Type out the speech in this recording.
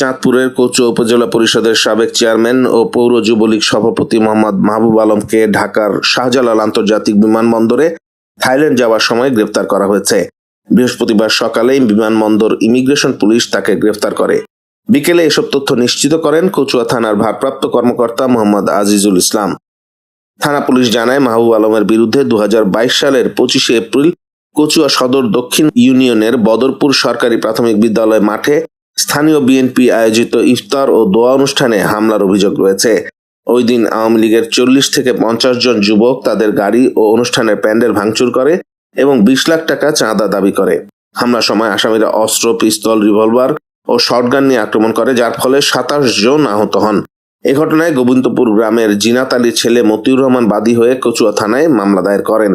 চাঁদপুরের কচুয়া উপজেলা পরিষদের সাবেক চেয়ারম্যান ও পৌর যুবলীগ সভাপতি মোহাম্মদ মাহবুব আলমকে ঢাকার শাহজালাল আন্তর্জাতিক বিমানবন্দরে থাইল্যান্ড যাওয়ার সময় গ্রেফতার করা হয়েছে। বৃহস্পতিবার সকালে বিমানবন্দর ইমিগ্রেশন পুলিশ তাকে গ্রেফতার করে। বিকেলে এসব তথ্য নিশ্চিত করেন কচুয়া থানার ভারপ্রাপ্ত কর্মকর্তা মোহাম্মদ আজিজুল ইসলাম। থানা পুলিশ জানায়, মাহবুব আলমের বিরুদ্ধে দু হাজার বাইশ সালের পঁচিশে এপ্রিল কচুয়া সদর দক্ষিণ ইউনিয়নের বদরপুর সরকারি প্রাথমিক বিদ্যালয় মাঠে স্থানীয় বিএনপি আয়োজিত ইফতার ও দোয়া অনুষ্ঠানে হামলার অভিযোগ রয়েছে। ওই দিন আওয়ামী লীগের চল্লিশ থেকে পঞ্চাশ জন যুবক তাদের গাড়ি ও অনুষ্ঠানের প্যান্ডেল ভাঙচুর করে এবং বিশ লাখ টাকা চাঁদা দাবি করে। হামলার সময় আসামিরা অস্ত্র, পিস্তল, রিভলভার ও শটগান নিয়ে আক্রমণ করে, যার ফলে সাতাশ জন আহত হন। এ ঘটনায় গোবিন্দপুর গ্রামের জিনাত আলীর ছেলে মতিউর রহমান বাদী হয়ে কচুয়া থানায় মামলা দায়ের করেন।